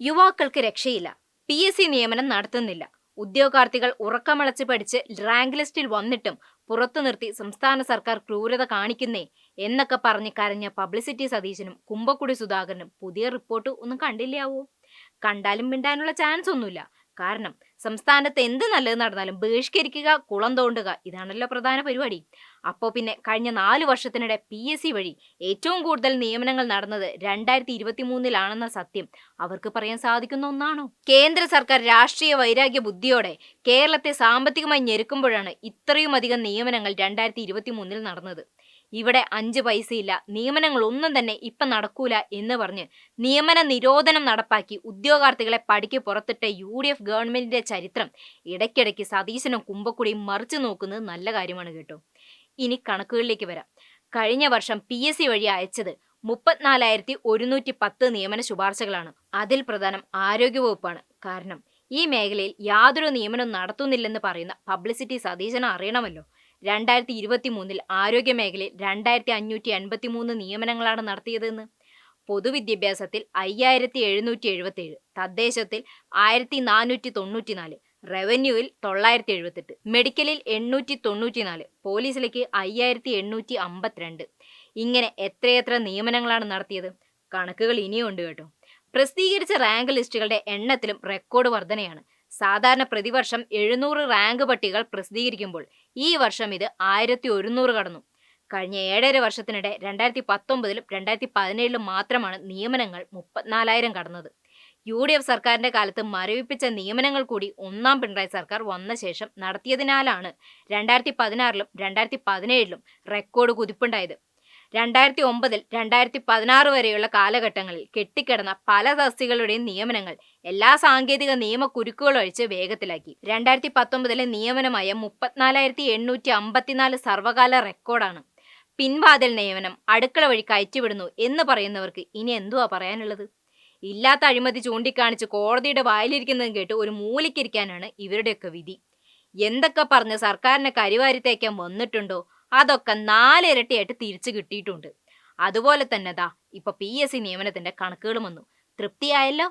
യുവാക്കൾക്ക് രക്ഷയില്ല. P. S. C. നിയമനം നടത്തുന്നില്ല. ഉദ്യോഗാർത്ഥികൾ ഉറക്കമളച്ച് പഠിച്ച് റാങ്ക് ലിസ്റ്റിൽ വന്നിട്ടും പുറത്തു നിർത്തി സംസ്ഥാന സർക്കാർ ക്രൂരത കാണിക്കുന്നേ എന്നൊക്കെ പറഞ്ഞ് കരഞ്ഞ പബ്ലിസിറ്റി സതീശനും കുമ്പക്കുടി സുധാകരനും പുതിയ റിപ്പോർട്ട് ഒന്നും കണ്ടില്ലാവോ? കണ്ടാലും മിണ്ടാനുള്ള ചാൻസ് ഒന്നുമില്ല കാരണം സംസ്ഥാനത്ത് എന്ത് നല്ലത് നടന്നാലും ബഹിഷ്കരിക്കുക കുളം തോണ്ടുക ഇതാണല്ലോ പ്രധാന പരിപാടി. അപ്പോൾ പിന്നെ കഴിഞ്ഞ നാല് വർഷത്തിനിടെ പി എസ് സി വഴി ഏറ്റവും കൂടുതൽ നിയമനങ്ങൾ നടന്നത് രണ്ടായിരത്തി ഇരുപത്തി മൂന്നിലാണെന്ന സത്യം അവർക്ക് പറയാൻ സാധിക്കുന്ന ഒന്നാണോ? കേന്ദ്ര സർക്കാർ രാഷ്ട്രീയ വൈരാഗ്യ ബുദ്ധിയോടെ കേരളത്തെ സാമ്പത്തികമായി ഞെരുക്കുമ്പോഴാണ് ഇത്രയും അധികം നിയമനങ്ങൾ രണ്ടായിരത്തി ഇരുപത്തി മൂന്നിൽ നടന്നത്. ഇവിടെ അഞ്ച് പൈസയില്ല. നിയമനങ്ങൾ ഒന്നും തന്നെ ഇപ്പം നടക്കൂല എന്ന് പറഞ്ഞ് നിയമന നിരോധനം നടപ്പാക്കി ഉദ്യോഗാർത്ഥികളെ പടിക്ക് പുറത്തിട്ട യു ഡി എഫ് ഗവൺമെന്റിന്റെ ചരിത്രം ഇടയ്ക്കിടയ്ക്ക് സതീശനും കുമ്പക്കുടിയും മറിച്ചു നോക്കുന്നത് നല്ല കാര്യമാണ് കേട്ടോ. ഇനി കണക്കുകളിലേക്ക് വരാം. കഴിഞ്ഞ വർഷം പി എസ് സി വഴി അയച്ചത് മുപ്പത്തിനാലായിരത്തി ഒരുന്നൂറ്റി പത്ത് നിയമന ശുപാർശകളാണ്. അതിൽ പ്രധാനം ആരോഗ്യവകുപ്പാണ്. കാരണം ഈ മേഖലയിൽ യാതൊരു നിയമനവും നടത്തുന്നില്ലെന്ന് പറയുന്ന പബ്ലിസിറ്റി സതീശന് അറിയണമല്ലോ. രണ്ടായിരത്തി ഇരുപത്തി മൂന്നിൽ ആരോഗ്യ മേഖലയിൽ രണ്ടായിരത്തി അഞ്ഞൂറ്റി എൺപത്തി മൂന്ന് നിയമനങ്ങളാണ് നടത്തിയതെന്ന്. പൊതുവിദ്യാഭ്യാസത്തിൽ അയ്യായിരത്തി എഴുന്നൂറ്റി എഴുപത്തി ഏഴ് തദ്ദേശത്തിൽ ആയിരത്തി നാനൂറ്റി തൊണ്ണൂറ്റി നാല് റവന്യൂവിൽ തൊള്ളായിരത്തി എഴുപത്തെട്ട് മെഡിക്കലിൽ എണ്ണൂറ്റി തൊണ്ണൂറ്റി നാല് പോലീസിലേക്ക് അയ്യായിരത്തി എണ്ണൂറ്റി അമ്പത്തിരണ്ട് ഇങ്ങനെ എത്രയെത്ര നിയമനങ്ങളാണ് നടത്തിയത്? കണക്കുകൾ ഇനിയുണ്ട് കേട്ടോ. പ്രസിദ്ധീകരിച്ച റാങ്ക് ലിസ്റ്റുകളുടെ എണ്ണത്തിലും റെക്കോർഡ് വർധനയാണ്. സാധാരണ പ്രതിവർഷം എഴുന്നൂറ് റാങ്ക് പട്ടികൾ പ്രസിദ്ധീകരിക്കുമ്പോൾ ഈ വർഷം ഇത് ആയിരത്തി ഒരുന്നൂറ് കടന്നു. കഴിഞ്ഞ ഏഴര വർഷത്തിനിടെ രണ്ടായിരത്തി പത്തൊമ്പതിലും രണ്ടായിരത്തി പതിനേഴിലും മാത്രമാണ് നിയമനങ്ങൾ മുപ്പത്തിനാലായിരം കടന്നത്. യു ഡി എഫ് സർക്കാരിന്റെ കാലത്ത് മരവിപ്പിച്ച നിയമനങ്ങൾ കൂടി ഒന്നാം പിണറായി സർക്കാർ വന്ന ശേഷം നടത്തിയതിനാലാണ് രണ്ടായിരത്തി പതിനാറിലും രണ്ടായിരത്തി പതിനേഴിലും റെക്കോർഡ് കുതിപ്പുണ്ടായത്. രണ്ടായിരത്തി ഒമ്പതിൽ രണ്ടായിരത്തി പതിനാറ് വരെയുള്ള കാലഘട്ടങ്ങളിൽ കെട്ടിക്കിടന്ന പല തസ്തികളുടെയും നിയമനങ്ങൾ എല്ലാ സാങ്കേതിക നിയമ കുരുക്കുകളൊഴിച്ച് വേഗത്തിലാക്കി. രണ്ടായിരത്തി പത്തൊമ്പതിലെ നിയമനമായ മുപ്പത്തിനാലായിരത്തി എണ്ണൂറ്റി അമ്പത്തിനാല് സർവകാല റെക്കോർഡാണ് പിൻവാതിൽ നിയമനം അടുക്കള വഴി കയറ്റിവിടുന്നു എന്ന് പറയുന്നവർക്ക് ഇനി എന്തുവാ പറയാനുള്ളത്? ഇല്ലാത്ത അഴിമതി ചൂണ്ടിക്കാണിച്ച് കോടതിയുടെ വായിലിരിക്കുന്നതും കേട്ട് ഒരു മൂലിക്കിരിക്കാനാണ് ഇവരുടെയൊക്കെ വിധി. എന്തൊക്കെ പറഞ്ഞ് സർക്കാരിനെ കരിവാരിത്തേക്കാൻ വന്നിട്ടുണ്ടോ? അതൊക്കെ നാലിരട്ടിയായിട്ട് തിരിച്ചു കിട്ടിയിട്ടുണ്ട്. അതുപോലെ തന്നെ ദാ ഇപ്പൊ പി എസ് സി നിയമനത്തിന്റെ കണക്കുകളും വന്നു. തൃപ്തിയായല്ലോ?